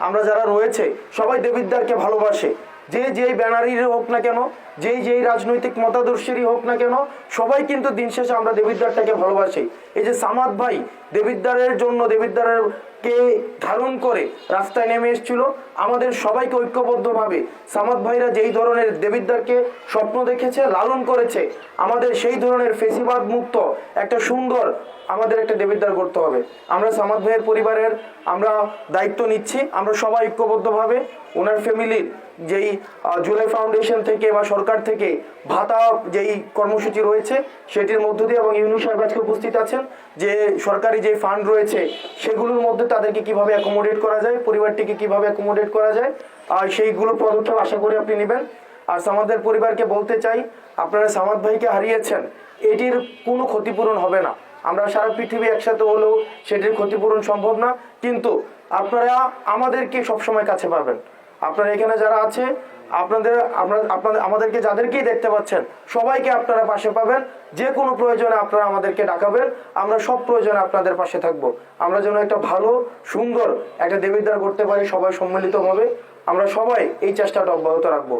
আমরা যারা রয়েছে সবাই দেবিদ্দারকে ভালোবাসে। যে যেই ব্যানারই হোক না কেন যেই যেই রাজনৈতিক মতাদর্শেরই হোক না কেন, সবাই কিন্তু দিন শেষে আমরা দেবিদ্বারটাকে ভালোবাসি। এই যে সামাদ ভাই দেবিদ্বারের জন্য দেবিদ্বারের কে ধারণ করে রাস্তায় নেমে এসেছিল, আমাদের সবাইকে ঐক্যবদ্ধভাবে। সামাদ ভাইরা যেই ধরনের দেবিদ্বারকে স্বপ্ন দেখেছে, লালন করেছে, আমাদের সেই ধরনের ফেসিবাদ মুক্ত একটা সুন্দর আমাদের একটা দেবিদ্বার করতে হবে। আমরা সামাদ ভাইয়ের পরিবারের আমরা দায়িত্ব নিচ্ছি, আমরা সবাই ঐক্যবদ্ধভাবে, ওনার ফ্যামিলির যেই জুলাই ফাউন্ডেশন থেকে বা সরকার থেকে ভাতা যেই কর্মসূচি রয়েছে, সেটির মধ্য দিয়ে এবং ইউনু সাহেব আজকে উপস্থিত আছেন, যে সরকারি যে ফান্ড রয়েছে, সেগুলোর মধ্যে তাদেরকে কীভাবে অ্যাকোমোডেট করা যায়, পরিবারটিকে কীভাবে অ্যাকোমোডেট করা যায়, আর সেইগুলো পদক্ষেপ আশা করি আপনি নেবেন। আর সামাদের পরিবারকে বলতে চাই, আপনারা সামাদ ভাইকে হারিয়েছেন, এটির কোনো ক্ষতিপূরণ হবে না। আমরা সারা পৃথিবী একসাথে হলেও সেটির ক্ষতিপূরণ সম্ভব না, কিন্তু আপনারা আমাদেরকে সবসময় কাছে পাবেন। আপনারা এখানে যারা আছে আপনাদের আপনাদের, আমাদেরকে যাদেরকেই দেখতে পাচ্ছেন, সবাইকে আপনারা পাশে পাবেন। যে কোনো প্রয়োজনে আপনারা আমাদেরকে ডাকাবেন। আমরা সব প্রয়োজনে আপনাদের পাশে থাকব। আমরা যেন একটা ভালো, সুন্দর একটা দেবিদ্বার করতে পারি, সবাই সম্মিলিতভাবে। আমরা সবাই এই চেষ্টাটা অব্যাহত রাখব।